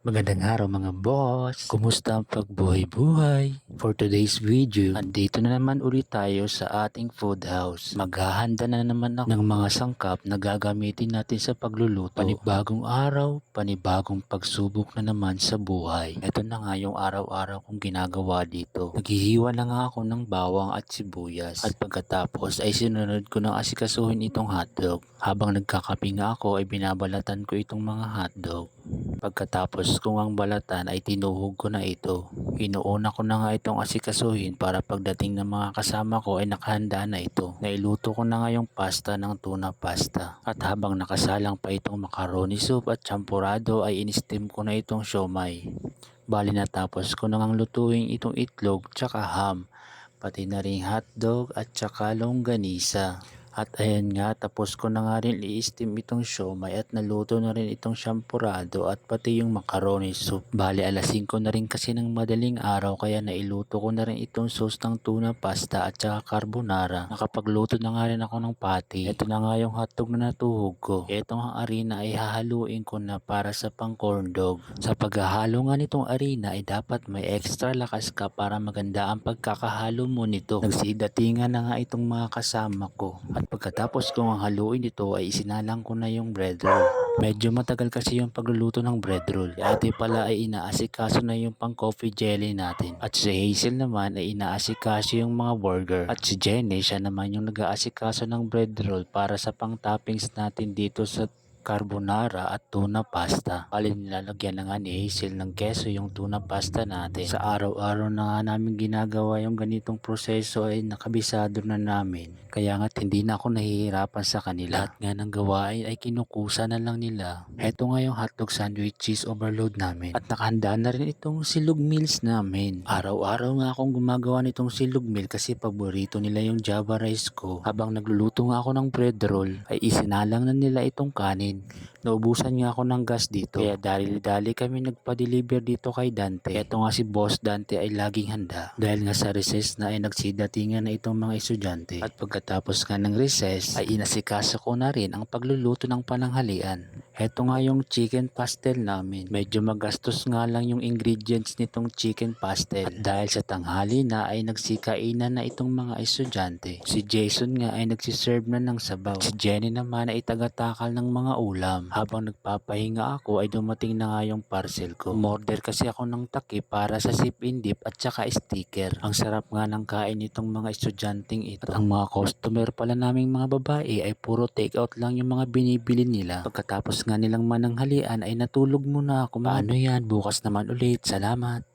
Magandang araw mga boss! Kumusta ang pagbuhay-buhay? For today's video, andito na naman ulit tayo sa ating food house. Maghahanda na naman ako ng mga sangkap na gagamitin natin sa pagluluto. Panibagong araw, panibagong pagsubok na naman sa buhay. Ito na nga yung araw-araw kong ginagawa dito. Naghihiwa na nga ako ng bawang at sibuyas. At pagkatapos ay sinunod ko ng asikasuhin itong hotdog. Habang nagkakape nga ako ay binabalatan ko itong mga hotdog. Pagkatapos kong ang balatan ay tinuhog ko na ito. Inuuna ko na nga itong asikasuhin para pagdating ng mga kasama ko ay nakahanda na ito. Nailuto ko na nga yung pasta ng tuna pasta. At habang nakasalang pa itong macaroni soup at champurado ay in-steam ko na itong siomay. Bali natapos ko na ngang lutuin itong itlog tsaka ham. Pati na rin hotdog at tsaka longganisa. At ayan nga, tapos ko na nga rin i-steam itong siomay at naluto na rin itong champurado at pati yung macaroni soup. Bali, alas 5 na rin kasi ng madaling araw kaya nailuto ko na rin itong sauce ng tuna pasta at saka carbonara. Nakapagluto na nga rin ako ng patty. Ito na nga yung hotdog na natuhog ko. Itong harina ay hahaluin ko na para sa pang corn dog. Sa paghahalo nga nitong harina ay dapat may extra lakas ka para maganda ang pagkakahalo mo nito. Nagsidatingan na nga itong mga kasama ko. Pagkatapos kong ang haluin ito ay isinalang ko na yung bread roll. Medyo matagal kasi yung pagluluto ng bread roll. Ate pala ay inaasikaso na yung pang coffee jelly natin. At si Hazel naman ay inaasikaso yung mga burger. At si Jenny siya naman yung nag-aasikaso ng bread roll para sa pang toppings natin dito sa carbonara at tuna pasta. Bali nilalagyan na nga ni Hazel ng keso yung tuna pasta natin. Sa araw-araw na nga namin ginagawa yung ganitong proseso ay nakabisado na namin. Kaya nga hindi na ako nahihirapan sa kanila. Lahat nga ng gawain ay kinukusa na lang nila. Heto nga yung hotdog sandwich cheese overload namin. At nakahanda na rin itong silog meals namin. Araw-araw nga akong gumagawa nitong silog meal kasi paborito nila yung java rice ko. Habang nagluluto nga ako ng bread roll ay isinalang na nila itong kanin. link. Naubusan nga ako ng gas dito. Kaya dali-dali kami nagpa-deliver dito kay Dante. Ito nga si Boss Dante ay laging handa. Dahil nga sa recess na ay nagsidatingan na itong mga estudyante. At pagkatapos nga ng recess ay inasikaso ko na rin ang pagluluto ng pananghalian. Heto nga yung chicken pastel namin. Medyo magastos nga lang yung ingredients nitong chicken pastel. At dahil sa tanghali na ay nagsikainan na itong mga estudyante. Si Jason nga ay nagsiserve na ng sabaw. Si Jenny naman ay tagatakal ng mga ulam. Habang nagpapahinga ako ay dumating na nga yung parcel ko. Umorder kasi ako ng taki para sa sip and dip at saka sticker. Ang sarap nga ng kain nitong mga estudyanteng ito. At ang mga customer pala naming mga babae ay puro take out lang yung mga binibili nila. Pagkatapos nga nilang mananghalian ay natulog muna ako. Paano yan? Bukas naman ulit. Salamat.